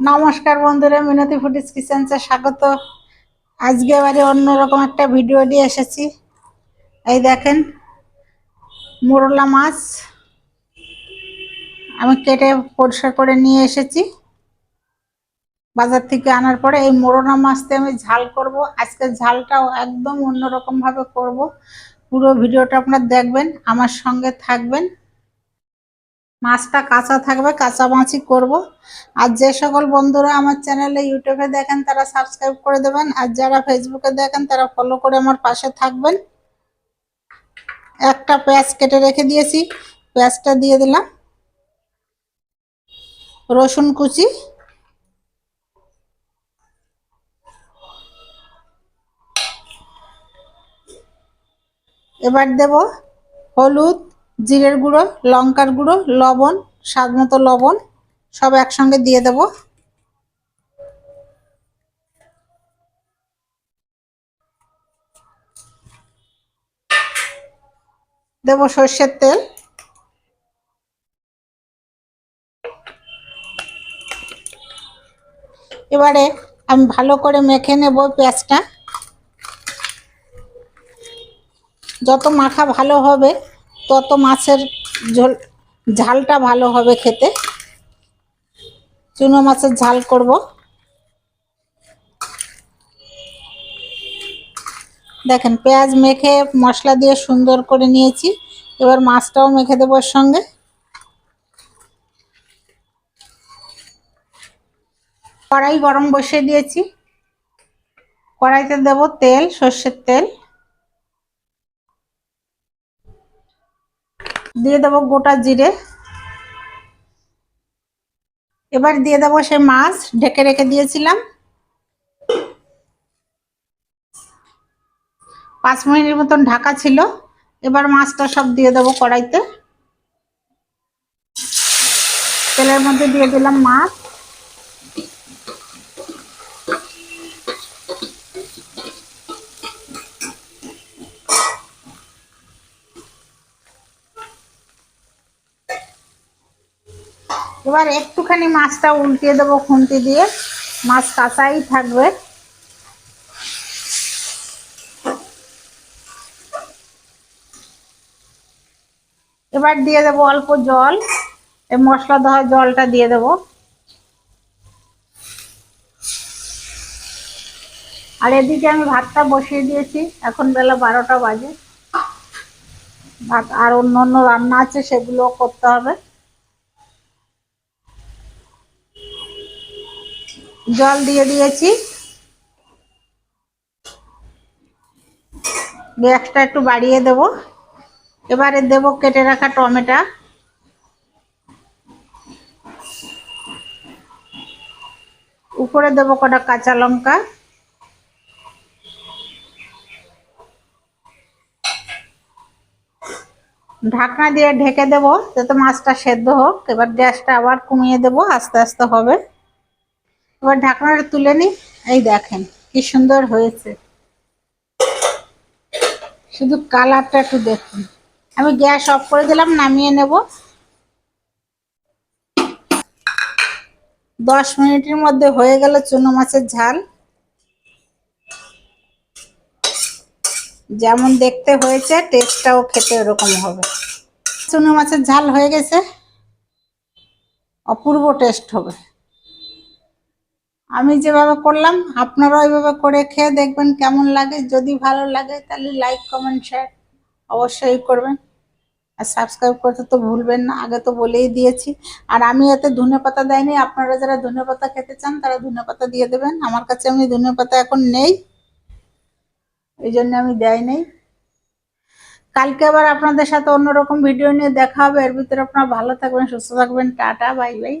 নমস্কার বন্ধুরা, মিনতি ফুডিস কিচেন্সে স্বাগত। আজকে এবারে অন্যরকম একটা ভিডিও নিয়ে এসেছি। এই দেখেন, মোরলা মাছ আমি কেটে পরিষ্কার করে নিয়ে এসেছি। বাজার থেকে আনার পরে এই মোরলা মাছতে আমি ঝাল করব। আজকে ঝালটাও একদম অন্যরকম ভাবে করব। পুরো ভিডিওটা আপনার দেখবেন, আমার সঙ্গে থাকবেন। মাছটা কাঁচা থাকবে, কাঁচা মাছই করব। আর যে সকল বন্ধুরা আমার চ্যানেলে ইউটিউবে দেখেন, তারা সাবস্ক্রাইব করে দেবেন। আর যারা ফেসবুকে দেখেন, তারা ফলো করে আমার পাশে থাকবেন। একটা পেঁয়াজ কেটে রেখে দিয়েছি, পেঁয়াজটা দিয়ে দিলাম। রসুন কুচি। এবার দেব হলুদ। জিরের গুঁড়ো, লঙ্কার গুঁড়ো, লবণ, স্বাদ মতো লবণ, সব একসঙ্গে দিয়ে দেব। দেব সর্ষের তেল। এবারে আমি ভালো করে মেখে নেব পেঁয়াজটা। যত মাখা ভালো হবে তত মাছের ঝোল, ঝালটা ভালো হবে খেতে। চুনো মাছের ঝাল করব। দেখেন, পেঁয়াজ মেখে মশলা দিয়ে সুন্দর করে নিয়েছি। এবার মাছটাও মেখে দেবো সঙ্গে। কড়াই গরম বসিয়ে দিয়েছি। কড়াইতে দেব তেল, সর্ষের তেল। দিয়ে দেবো গোটা জিরে। এবার দিয়ে দেবো সে মাছ, ঢেকে রেখে দিয়েছিলাম। পাঁচ মিনিটের মতন ঢাকা ছিল। এবার মাছটা সব দিয়ে দেবো কড়াইতে। তেলের মধ্যে দিয়ে দিলাম মাছ। এবার একটুখানি মাছটা উল্টিয়ে দেবো খুন্তি দিয়ে। মাছ কাঁচাই থাকবে। এবার দিয়ে দেবো অল্প জল। এই মশলা দেওয়া জলটা দিয়ে দেবো। আর এদিকে আমি ভাতটা বসিয়ে দিয়েছি। এখন বেলা বারোটা বাজে। ভাত আর অন্য অন্য রান্না আছে সেগুলো করতে হবে। জল দিয়ে দিয়েছি। গ্যাসটা একটু বাড়িয়ে দেব। এবারে দেব কেটে রাখা টমেটো। উপরে দেব কটা কাঁচা লঙ্কা। ঢাকনা দিয়ে ঢেকে দেব, যাতে মাছটা সেদ্ধ হোক। এবার গ্যাসটা আবার কমিয়ে দেব, আস্তে আস্তে হবে। এবার ঢাকনাটা তুলে নি। এই দেখেন, কি সুন্দর হয়েছে। শুধু কালারটা একটু দেখুন। আমি গ্যাস অফ করে দিলাম, নামিয়ে নেব। দশ মিনিটের মধ্যে হয়ে গেল চুনো মাছের ঝাল। যেমন দেখতে হয়েছে, টেস্টটাও খেতে ওরকম হবে। চুনো মাছের ঝাল হয়ে গেছে। অপূর্ব টেস্ট হবে। আমি যেভাবে করলাম, আপনারাও ওইভাবে করে খেয়ে দেখবেন কেমন লাগে। যদি ভালো লাগে তাহলে লাইক কমেন্ট শেয়ার অবশ্যই করবেন। আর সাবস্ক্রাইব করতে তো ভুলবেন না, আগে তো বলেই দিয়েছি। আর আমি এতে ধনে পাতা দেয়নি আপনারা যারা ধনে পাতা খেতে চান তারা ধনে পাতা দিয়ে দেবেন। আমার কাছে আমি ধনে পাতা এখন নেই, এই জন্য আমি দেয় নেই। কালকে আবার আপনাদের সাথে অন্যরকম ভিডিও নিয়ে দেখা হবে, এর ভিতরে আপনারা ভালো থাকবেন, সুস্থ থাকবেন, টাটা বাই বাই